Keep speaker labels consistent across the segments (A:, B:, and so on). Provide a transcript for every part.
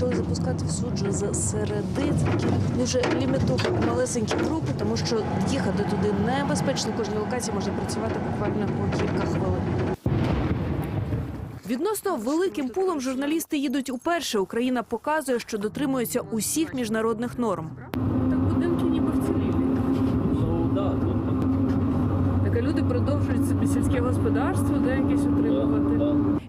A: почали запускати в суджу з середи. Дуже лімітовані малесенькі групи, тому що їхати туди небезпечно. Кожній локації можна працювати буквально по кілька хвилин. Відносно великим пулом журналісти їдуть уперше. Україна показує, що дотримується усіх міжнародних норм. Так будинки ніби вцілілі. Так а люди продовжують собі сільське господарство, де якесь утримувати.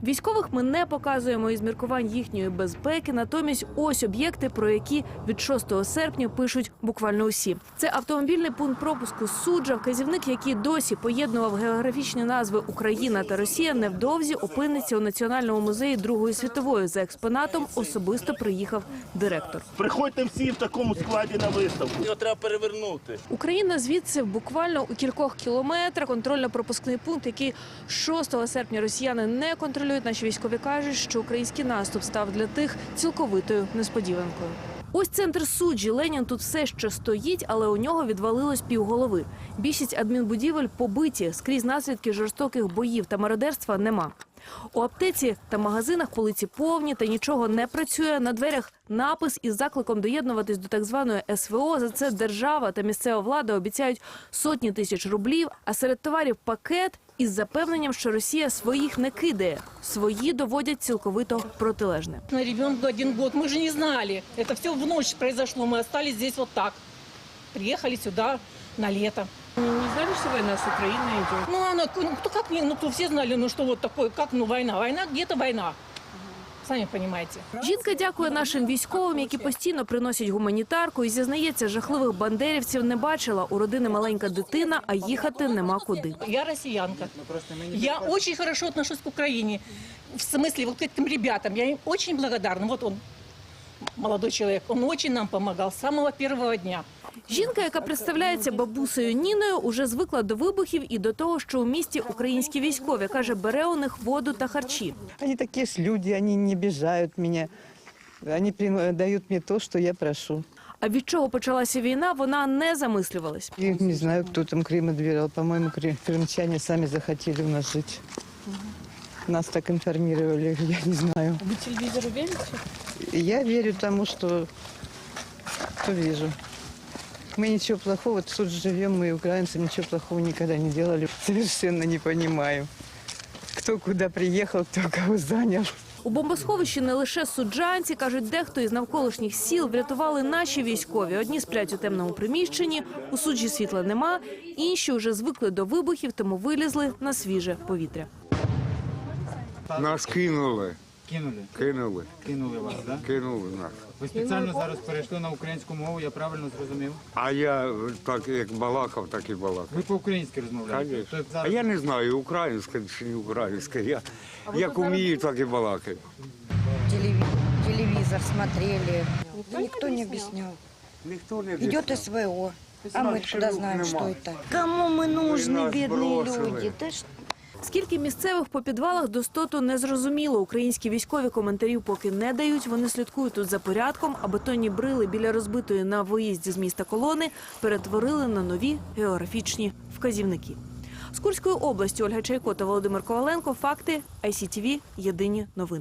A: Військових ми не показуємо із міркувань їхньої безпеки. Натомість, ось об'єкти, про які від 6 серпня пишуть буквально усі. Це автомобільний пункт пропуску суджа, вказівник, який досі поєднував географічні назви Україна та Росія, невдовзі опиниться у національному музеї Другої світової. За експонатом особисто приїхав директор.
B: Приходьте всі в такому складі на виставку. Його треба перевернути.
A: Україна звідси буквально у кількох кілометрах контрольно-пропускний пункт, який 6 серпня росіяни не контролюють. Наші військові кажуть, що український наступ став для тих цілковитою несподіванкою. Ось центр суджі. Ленін тут все ще стоїть, але у нього відвалилось півголови. Більшість адмінбудівель побиті, скрізь наслідки жорстоких боїв та мародерства нема. У аптеці та магазинах полиці повні та нічого не працює. На дверях напис із закликом доєднуватись до так званої СВО. За це держава та місцева влада обіцяють сотні тисяч рублів. А серед товарів пакет із запевненням, що Росія своїх не кидає. Свої доводять цілковито протилежне.
C: На ребенку один год. Мы же не знали. Это все в ночь произошло. Мы остались здесь вот так. Приехали сюда на лето.
A: Війна з України йде?
C: Ну, она, ну, кто как ну, кто все знали, ну, что вот такое, как, ну, война. Война, где-то война. Сами понимаете.
A: Жінка дякує нашим військовим, які постійно приносять гуманітарку, і зізнається, жахливих бандерівців не бачила. У родини маленька дитина, а їхати нема куди.
C: Я россиянка. Я очень хорошо отношусь к Украине. В смысле, вот к этим ребятам. Я им очень благодарна. Вот он, молодой человек, он очень нам помогал с самого первого дня.
A: Жінка, яка представляється бабусею Ніною, уже звикла до вибухів і до того, що у місті українські військові каже, бере у них воду та харчі.
D: Они такие ж люди, они не обижают меня. Они прин- дают мне то, что я прошу.
A: А від чого почалася війна, вона не замислювалась.
D: Я не знаю, кто там Крым отбирал. По-моему, кры- крымчане сами захотели у нас жить. Нас так информировали, я не знаю.
A: Ви телевізору вірите?
D: И Я верю тому, что, что вижу. Мы ничего плохого, тут живем, мы украинцы ничего плохого никогда не делали. Совершенно не понимаю, кто куда приехал, кто кого занял.
A: У бомбосховищі не лише суджанці, кажуть, дехто із навколишніх сіл врятували наші військові. Одні сплять у темному приміщенні, у суджі світла нема, інші вже звикли до вибухів, тому вилізли на свіже повітря.
E: Нас кинули,
F: Кинули,
E: кинули,
F: кинули вас, да?
E: кинули нас.
F: Ви спеціально зараз перейшли на українську мову, я правильно зрозумів.
E: А я так як балакав, так і балакав.
F: Ви по-українськи розмовляєте.
E: Конечно.
F: Тобто
E: А
F: зараз
E: я не знаю, українська чи не українська. Я як умію, так і балакаю.
G: телеви- телевизор смотрели. Никто не объяснял.
E: Ніхто не
G: Идет СВО. А мы
E: Наших
G: откуда
E: рук
G: знаем,
E: нема.
G: что это? Кому мы нужны,
E: нас
G: бедные
E: бросили.
G: люди? Да что
A: Скільки місцевих по підвалах достоту не зрозуміло. Українські військові коментарів поки не дають. Вони слідкують тут за порядком, а бетонні брили біля розбитої на виїзді з міста колони перетворили на нові географічні вказівники. З Курської області Ольга Чайко та Володимир Коваленко. Факти ICTV. Єдині новини.